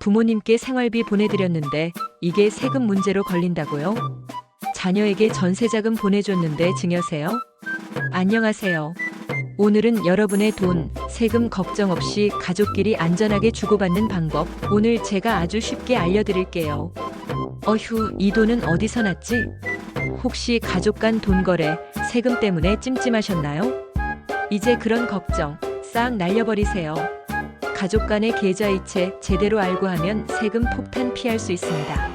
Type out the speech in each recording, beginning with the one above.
부모님께 생활비 보내드렸는데 이게 세금 문제로 걸린다고요? 자녀에게 전세자금 보내줬는데 증여세요? 안녕하세요. 오늘은 여러분의 돈, 세금 걱정 없이 가족끼리 안전하게 주고받는 방법, 오늘 제가 아주 쉽게 알려드릴게요. 어휴, 이 돈은 어디서 났지? 혹시 가족 간 돈 거래, 세금 때문에 찜찜하셨나요? 이제 그런 걱정 싹 날려버리세요. 가족 간의 계좌이체 제대로 알고 하면 세금 폭탄 피할 수 있습니다.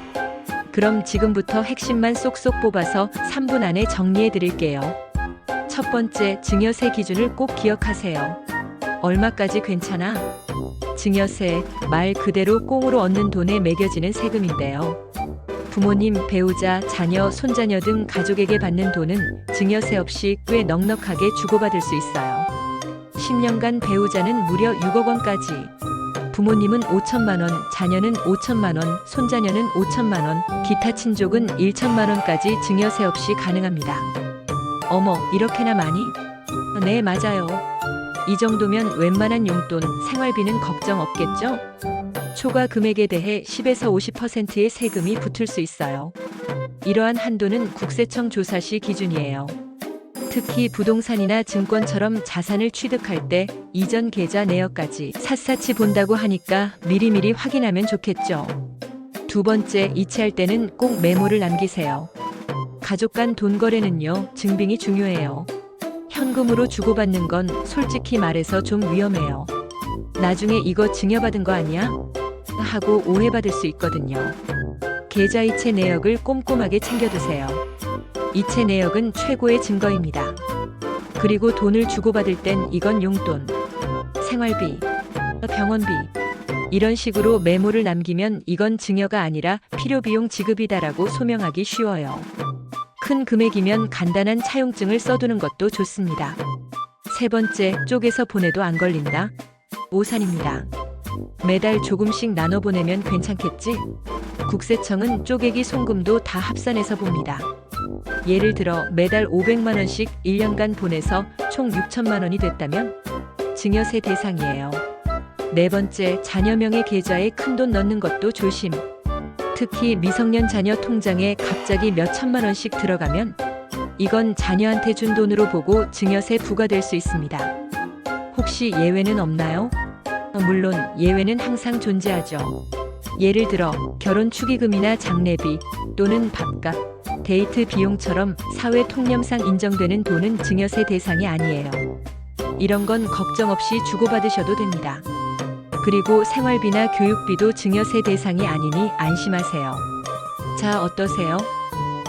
그럼 지금부터 핵심만 쏙쏙 뽑아서 3분 안에 정리해 드릴게요. 첫 번째, 증여세 기준을 꼭 기억하세요. 얼마까지 괜찮아? 증여세, 말 그대로 꽁으로 얻는 돈에 매겨지는 세금인데요. 부모님, 배우자, 자녀, 손자녀 등 가족에게 받는 돈은 증여세 없이 꽤 넉넉하게 주고받을 수 있어요. 10년간 배우자는 무려 6억 원까지. 부모님은 5천만 원, 자녀는 5천만 원, 손자녀는 5천만 원, 기타 친족은 1천만 원까지 증여세 없이 가능합니다. 어머, 이렇게나 많이? 네, 맞아요. 이 정도면 웬만한 용돈, 생활비는 걱정 없겠죠? 초과 금액에 대해 10에서 50%의 세금이 붙을 수 있어요. 이러한 한도는 국세청 조사 시 기준이에요. 특히 부동산이나 증권처럼 자산을 취득할 때 이전 계좌 내역까지 샅샅이 본다고 하니까 미리미리 확인하면 좋겠죠. 두 번째, 이체할 때는 꼭 메모를 남기세요. 가족 간 돈 거래는요, 증빙이 중요해요. 현금으로 주고받는 건 솔직히 말해서 좀 위험해요. 나중에 이거 증여받은 거 아니야? 하고 오해받을 수 있거든요. 계좌 이체 내역을 꼼꼼하게 챙겨두세요. 이체 내역은 최고의 증거입니다. 그리고 돈을 주고받을 땐 이건 용돈, 생활비, 병원비, 이런 식으로 메모를 남기면 이건 증여가 아니라 필요비용 지급이다라고 소명하기 쉬워요. 큰 금액이면 간단한 차용증을 써두는 것도 좋습니다. 세 번째, 쪼개서 보내도 안 걸린다? 오산입니다. 매달 조금씩 나눠 보내면 괜찮겠지? 국세청은 쪼개기 송금도 다 합산해서 봅니다. 예를 들어 매달 500만 원씩 1년간 보내서 총 6천만 원이 됐다면 증여세 대상이에요. 네 번째, 자녀 명의 계좌에 큰 돈 넣는 것도 조심. 특히 미성년 자녀 통장에 갑자기 몇 천만 원씩 들어가면 이건 자녀한테 준 돈으로 보고 증여세 부과될 수 있습니다. 혹시 예외는 없나요? 어, 물론 예외는 항상 존재하죠. 예를 들어 결혼 축의금이나 장례비 또는 밥값, 데이트 비용처럼 사회 통념상 인정되는 돈은 증여세 대상이 아니에요. 이런 건 걱정 없이 주고받으셔도 됩니다. 그리고 생활비나 교육비도 증여세 대상이 아니니 안심하세요. 자, 어떠세요?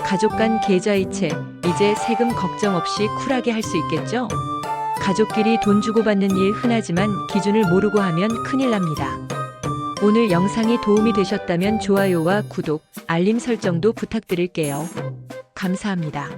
가족 간 계좌이체, 이제 세금 걱정 없이 쿨하게 할 수 있겠죠? 가족끼리 돈 주고받는 일 흔하지만 기준을 모르고 하면 큰일 납니다. 오늘 영상이 도움이 되셨다면 좋아요와 구독, 알림 설정도 부탁드릴게요. 감사합니다.